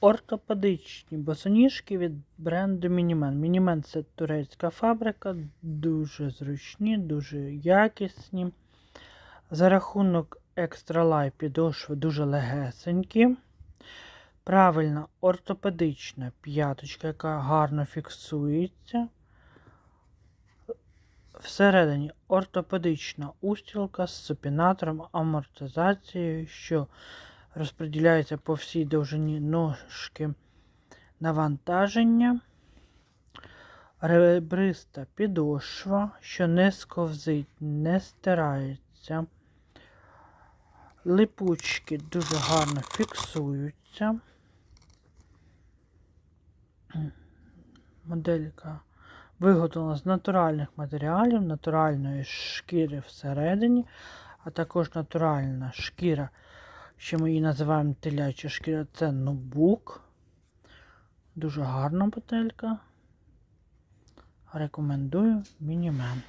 ортопедичні босоніжки від бренду Мінімен. Мінімен це турецька фабрика, дуже зручні, дуже якісні. За рахунок екстра лай підошви дуже легесенькі. Правильна ортопедична п'яточка, яка гарно фіксується. Всередині ортопедична устілка з супінатором, амортизацією, що розподіляється по всій довжині ножки навантаження. Ребриста підошва, що не сковзить, не стирається. Липучки дуже гарно фіксуються. Моделька виготовлена з натуральних матеріалів, натуральної шкіри всередині, а також натуральна шкіра, що ми її називаємо теляча шкіра, це нубук. Дуже гарна моделька. Рекомендую мінімен.